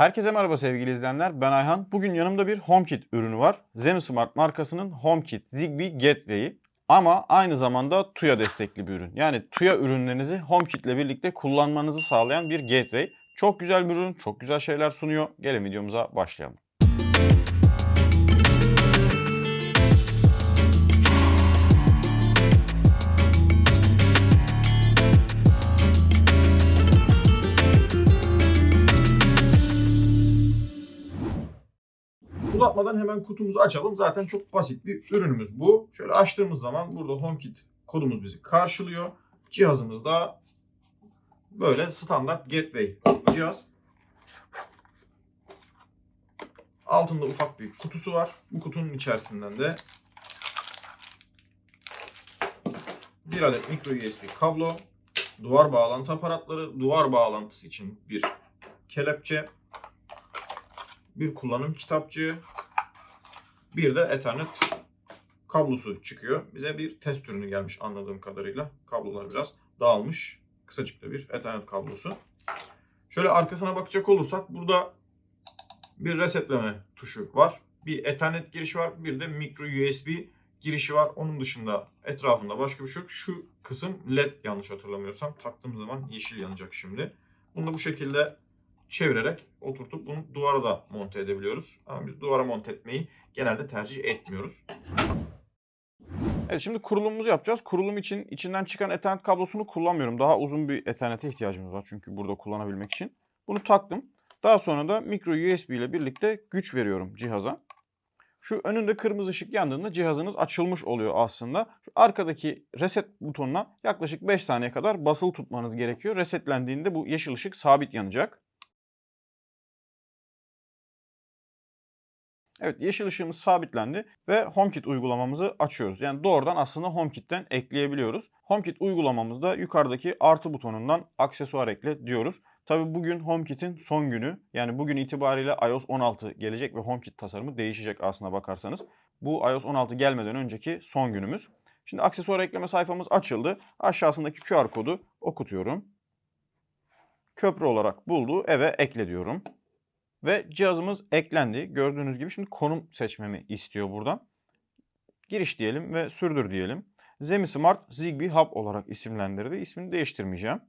Herkese merhaba sevgili izleyenler. Ben Ayhan. Bugün yanımda bir HomeKit ürünü var. ZemiSmart markasının HomeKit Zigbee Gateway'i. Ama aynı zamanda TUYA destekli bir ürün. Yani TUYA ürünlerinizi HomeKit ile birlikte kullanmanızı sağlayan bir gateway. Çok güzel bir ürün, çok güzel şeyler sunuyor. Gelin videomuza başlayalım. Uzatmadan hemen kutumuzu açalım. Zaten çok basit bir ürünümüz bu. Şöyle açtığımız zaman burada HomeKit kodumuz bizi karşılıyor. Cihazımız da böyle standart gateway cihaz. Altında ufak bir kutusu var. Bu kutunun içerisinden de bir adet micro USB kablo, duvar bağlantı aparatları, duvar bağlantısı için bir kelepçe, bir kullanım kitapçığı, bir de Ethernet kablosu çıkıyor. Bize bir test ürünü gelmiş anladığım kadarıyla. Kablolar biraz dağılmış. Kısacık da bir Ethernet kablosu. Şöyle arkasına bakacak olursak burada bir resetleme tuşu var. Bir Ethernet girişi var. Bir de micro USB girişi var. Onun dışında etrafında başka bir şey yok. Şu kısım LED yanlış hatırlamıyorsam. Taktığım zaman yeşil yanacak şimdi. Bunu da bu şekilde çevirerek oturtup bunu duvara da monte edebiliyoruz. Ama biz duvara monte etmeyi genelde tercih etmiyoruz. Evet şimdi kurulumumuzu yapacağız. Kurulum için içinden çıkan Ethernet kablosunu kullanmıyorum. Daha uzun bir Ethernet'e ihtiyacımız var çünkü burada kullanabilmek için. Bunu taktım. Daha sonra da micro USB ile birlikte güç veriyorum cihaza. Şu önünde kırmızı ışık yandığında cihazınız açılmış oluyor aslında. Şu arkadaki reset butonuna yaklaşık 5 saniye kadar basılı tutmanız gerekiyor. Resetlendiğinde bu yeşil ışık sabit yanacak. Evet yeşil ışığımız sabitlendi ve HomeKit uygulamamızı açıyoruz. Yani doğrudan aslında HomeKit'ten ekleyebiliyoruz. HomeKit uygulamamızda yukarıdaki artı butonundan aksesuar ekle diyoruz. Tabi bugün HomeKit'in son günü. Yani bugün itibariyle iOS 16 gelecek ve HomeKit tasarımı değişecek aslına bakarsanız. Bu iOS 16 gelmeden önceki son günümüz. Şimdi aksesuar ekleme sayfamız açıldı. Aşağısındaki QR kodu okutuyorum. Köprü olarak buldu. Eve ekle diyorum. Ve cihazımız eklendi. Gördüğünüz gibi şimdi konum seçmemi istiyor buradan. Giriş diyelim ve sürdür diyelim. ZemiSmart Zigbee Hub olarak isimlendirdi. İsmini değiştirmeyeceğim.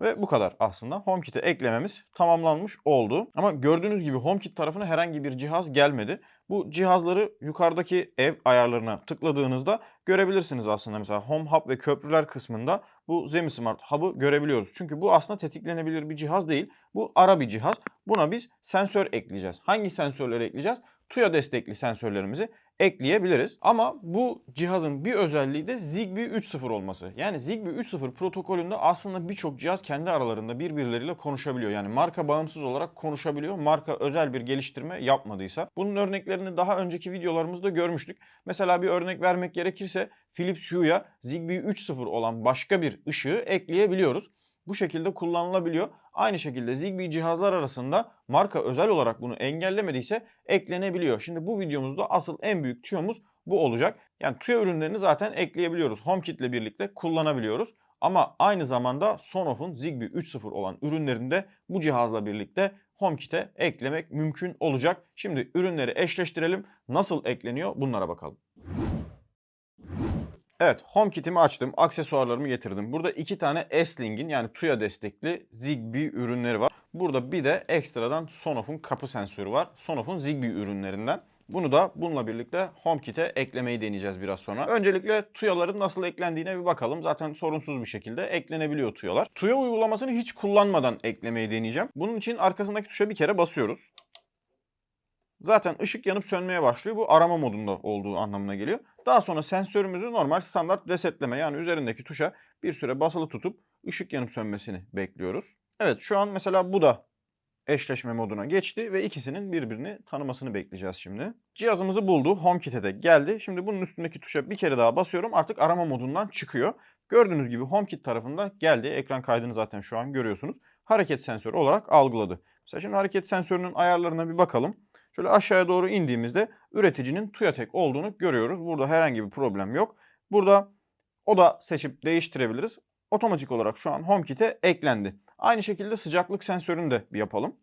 Ve bu kadar aslında. HomeKit'e eklememiz tamamlanmış oldu. Ama gördüğünüz gibi HomeKit tarafına herhangi bir cihaz gelmedi. Bu cihazları yukarıdaki ev ayarlarına tıkladığınızda görebilirsiniz aslında. Mesela Home Hub ve köprüler kısmında bu ZemiSmart Hub'ı görebiliyoruz. Çünkü bu aslında tetiklenebilir bir cihaz değil. Bu ara bir cihaz. Buna biz sensör ekleyeceğiz. Hangi sensörleri ekleyeceğiz? TUYA destekli sensörlerimizi ekleyebiliriz. Ama bu cihazın bir özelliği de Zigbee 3.0 olması. Yani Zigbee 3.0 protokolünde aslında birçok cihaz kendi aralarında birbirleriyle konuşabiliyor. Yani marka bağımsız olarak konuşabiliyor. Marka özel bir geliştirme yapmadıysa. Bunun örneklerini daha önceki videolarımızda görmüştük. Mesela bir örnek vermek gerekirse Philips Hue'ya Zigbee 3.0 olan başka bir ışığı ekleyebiliyoruz bu şekilde kullanılabiliyor. Aynı şekilde Zigbee cihazlar arasında marka özel olarak bunu engellemediyse eklenebiliyor. Şimdi bu videomuzda asıl en büyük tüyomuz bu olacak. Yani tüyo ürünlerini zaten ekleyebiliyoruz. HomeKit ile birlikte kullanabiliyoruz. Ama aynı zamanda Sonoff'un Zigbee 3.0 olan ürünlerinde bu cihazla birlikte HomeKit'e eklemek mümkün olacak. Şimdi ürünleri eşleştirelim. Nasıl ekleniyor bunlara bakalım. Evet HomeKit'imi açtım. Aksesuarlarımı getirdim. Burada iki tane S-Link'in yani TUYA destekli Zigbee ürünleri var. Burada bir de ekstradan Sonoff'un kapı sensörü var. Sonoff'un Zigbee ürünlerinden. Bunu da bununla birlikte HomeKit'e eklemeyi deneyeceğiz biraz sonra. Öncelikle TUYA'ların nasıl eklendiğine bir bakalım. Zaten sorunsuz bir şekilde eklenebiliyor TUYA'lar. TUYA uygulamasını hiç kullanmadan eklemeyi deneyeceğim. Bunun için arkasındaki tuşa bir kere basıyoruz. Zaten ışık yanıp sönmeye başlıyor. Bu arama modunda olduğu anlamına geliyor. Daha sonra sensörümüzü normal standart resetleme yani üzerindeki tuşa bir süre basılı tutup ışık yanıp sönmesini bekliyoruz. Evet şu an mesela bu da eşleşme moduna geçti ve ikisinin birbirini tanımasını bekleyeceğiz şimdi. Cihazımızı buldu. HomeKit'e de geldi. Şimdi bunun üstündeki tuşa bir kere daha basıyorum. Artık arama modundan çıkıyor. Gördüğünüz gibi HomeKit tarafında geldi. Ekran kaydını zaten şu an görüyorsunuz. Hareket sensörü olarak algıladı. Mesela şimdi hareket sensörünün ayarlarına bir bakalım. Şöyle aşağıya doğru indiğimizde üreticinin TUYATEK olduğunu görüyoruz. Burada herhangi bir problem yok. Burada o da seçip değiştirebiliriz. otomatik olarak şu an HomeKit'e eklendi. Aynı şekilde sıcaklık sensörünü de bir yapalım.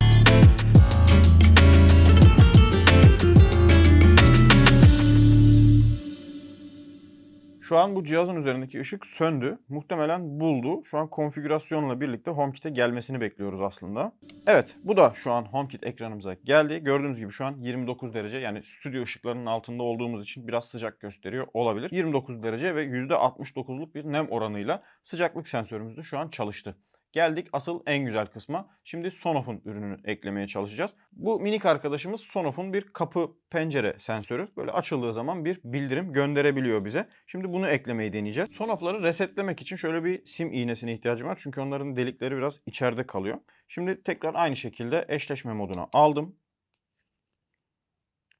Şu an bu cihazın üzerindeki ışık söndü. Muhtemelen buldu. Şu an konfigürasyonla birlikte HomeKit'e gelmesini bekliyoruz aslında. Evet bu da şu an HomeKit ekranımıza geldi. Gördüğünüz gibi şu an 29 derece yani stüdyo ışıklarının altında olduğumuz için biraz sıcak gösteriyor olabilir. 29 derece ve %69'luk bir nem oranıyla sıcaklık sensörümüz de şu an çalıştı. Geldik asıl en güzel kısma. Şimdi Sonoff'un ürününü eklemeye çalışacağız. Bu minik arkadaşımız Sonoff'un bir kapı pencere sensörü. Böyle açıldığı zaman bir bildirim gönderebiliyor bize. Şimdi bunu eklemeyi deneyeceğiz. Sonoff'ları resetlemek için şöyle bir sim iğnesine ihtiyacım var. Çünkü onların delikleri biraz içeride kalıyor. Şimdi tekrar aynı şekilde eşleşme moduna aldım.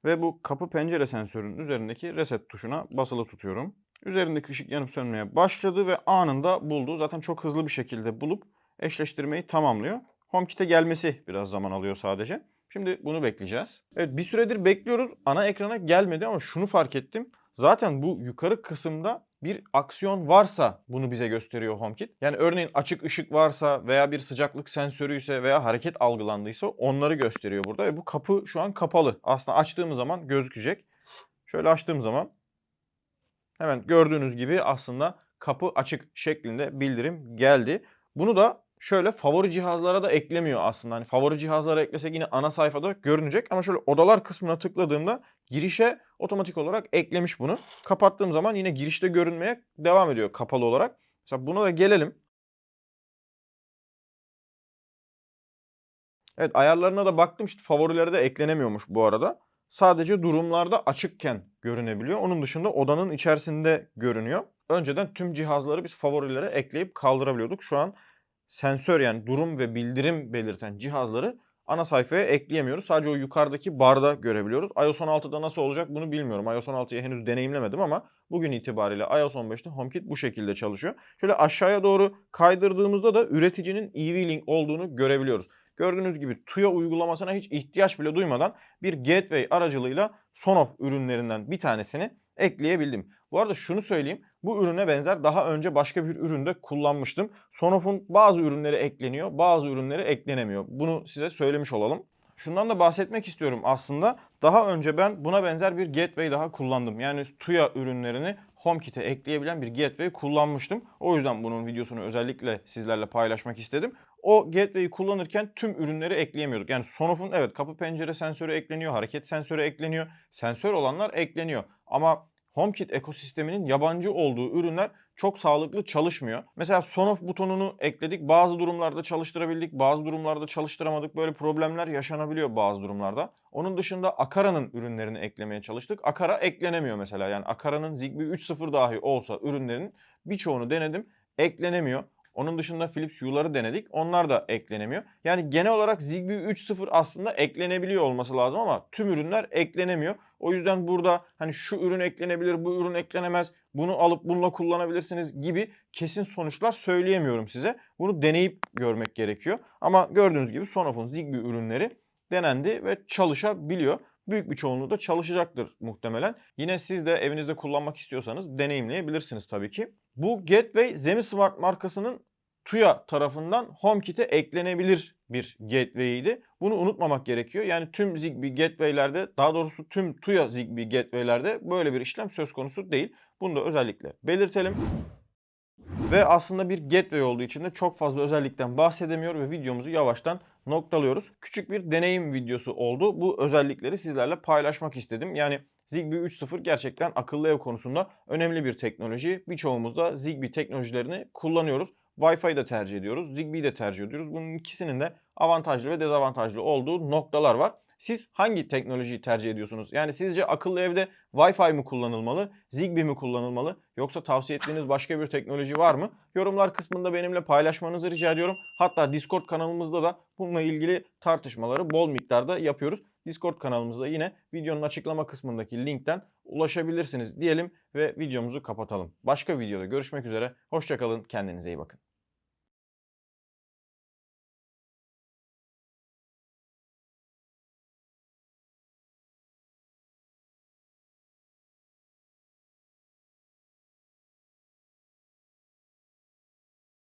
Ve bu kapı pencere sensörünün üzerindeki reset tuşuna basılı tutuyorum. Üzerindeki ışık yanıp sönmeye başladı ve anında buldu. Zaten çok hızlı bir şekilde bulup eşleştirmeyi tamamlıyor. HomeKit'e gelmesi biraz zaman alıyor sadece. Şimdi bunu bekleyeceğiz. Evet bir süredir bekliyoruz. Ana ekrana gelmedi ama şunu fark ettim. Zaten bu yukarı kısımda bir aksiyon varsa bunu bize gösteriyor HomeKit. Yani örneğin açık ışık varsa veya bir sıcaklık sensörü ise veya hareket algılandıysa onları gösteriyor burada. Ve bu kapı şu an kapalı. Aslında açtığımız zaman gözükecek. Şöyle açtığım zaman hemen gördüğünüz gibi aslında kapı açık şeklinde bildirim geldi. Bunu da şöyle favori cihazlara da eklemiyor aslında. Hani favori cihazlara eklesek yine ana sayfada görünecek ama şöyle odalar kısmına tıkladığımda girişe otomatik olarak eklemiş bunu. Kapattığım zaman yine girişte görünmeye devam ediyor kapalı olarak. Mesela buna da gelelim. Evet ayarlarına da baktım işte favorilere de eklenemiyormuş bu arada. Sadece durumlarda açıkken görünebiliyor. Onun dışında odanın içerisinde görünüyor. Önceden tüm cihazları biz favorilere ekleyip kaldırabiliyorduk. Şu an sensör yani durum ve bildirim belirten cihazları ana sayfaya ekleyemiyoruz. Sadece o yukarıdaki barda görebiliyoruz. iOS 16'da nasıl olacak bunu bilmiyorum. iOS 16'yı henüz deneyimlemedim ama bugün itibariyle iOS 15'te HomeKit bu şekilde çalışıyor. Şöyle aşağıya doğru kaydırdığımızda da üreticinin EV-Link olduğunu görebiliyoruz. Gördüğünüz gibi TUYA uygulamasına hiç ihtiyaç bile duymadan bir gateway aracılığıyla Sonoff ürünlerinden bir tanesini ekleyebildim. Bu arada şunu söyleyeyim. Bu ürüne benzer daha önce başka bir üründe kullanmıştım. Sonoff'un bazı ürünleri ekleniyor, bazı ürünleri eklenemiyor. Bunu size söylemiş olalım. Şundan da bahsetmek istiyorum aslında. Daha önce ben buna benzer bir gateway daha kullandım. Yani TUYA ürünlerini HomeKit'e ekleyebilen bir gateway kullanmıştım. O yüzden bunun videosunu özellikle sizlerle paylaşmak istedim. O gateway'i kullanırken tüm ürünleri ekleyemiyorduk. Yani Sonoff'un evet kapı pencere sensörü ekleniyor, hareket sensörü ekleniyor, sensör olanlar ekleniyor. Ama HomeKit ekosisteminin yabancı olduğu ürünler çok sağlıklı çalışmıyor. Mesela Sonoff butonunu ekledik. Bazı durumlarda çalıştırabildik, bazı durumlarda çalıştıramadık. Böyle problemler yaşanabiliyor bazı durumlarda. Onun dışında Akara'nın ürünlerini eklemeye çalıştık. Akara eklenemiyor mesela. Yani Akara'nın Zigbee 3.0 dahi olsa ürünlerin birçoğunu denedim. Eklenemiyor. Onun dışında Philips Hue'ları denedik. Onlar da eklenemiyor. Yani genel olarak Zigbee 3.0 aslında eklenebiliyor olması lazım ama tüm ürünler eklenemiyor. O yüzden burada hani şu ürün eklenebilir, bu ürün eklenemez, bunu alıp bununla kullanabilirsiniz gibi kesin sonuçlar söyleyemiyorum size. Bunu deneyip görmek gerekiyor. Ama gördüğünüz gibi Sonoff'un Zigbee ürünleri denendi ve çalışabiliyor büyük bir çoğunluğu da çalışacaktır muhtemelen. Yine siz de evinizde kullanmak istiyorsanız deneyimleyebilirsiniz tabii ki. Bu Gateway ZemiSmart markasının TUYA tarafından HomeKit'e eklenebilir bir gateway'ydi. Bunu unutmamak gerekiyor. Yani tüm Zigbee gateway'lerde daha doğrusu tüm TUYA Zigbee gateway'lerde böyle bir işlem söz konusu değil. Bunu da özellikle belirtelim. Ve aslında bir gateway olduğu için de çok fazla özellikten bahsedemiyor ve videomuzu yavaştan noktalıyoruz. Küçük bir deneyim videosu oldu. Bu özellikleri sizlerle paylaşmak istedim. Yani Zigbee 3.0 gerçekten akıllı ev konusunda önemli bir teknoloji. Birçoğumuz da Zigbee teknolojilerini kullanıyoruz. Wi-Fi de tercih ediyoruz. Zigbee'yi de tercih ediyoruz. Bunun ikisinin de avantajlı ve dezavantajlı olduğu noktalar var. Siz hangi teknolojiyi tercih ediyorsunuz? Yani sizce akıllı evde Wi-Fi mi kullanılmalı, Zigbee mi kullanılmalı yoksa tavsiye ettiğiniz başka bir teknoloji var mı? Yorumlar kısmında benimle paylaşmanızı rica ediyorum. Hatta Discord kanalımızda da bununla ilgili tartışmaları bol miktarda yapıyoruz. Discord kanalımızda yine videonun açıklama kısmındaki linkten ulaşabilirsiniz diyelim ve videomuzu kapatalım. Başka videoda görüşmek üzere. Hoşçakalın, kendinize iyi bakın.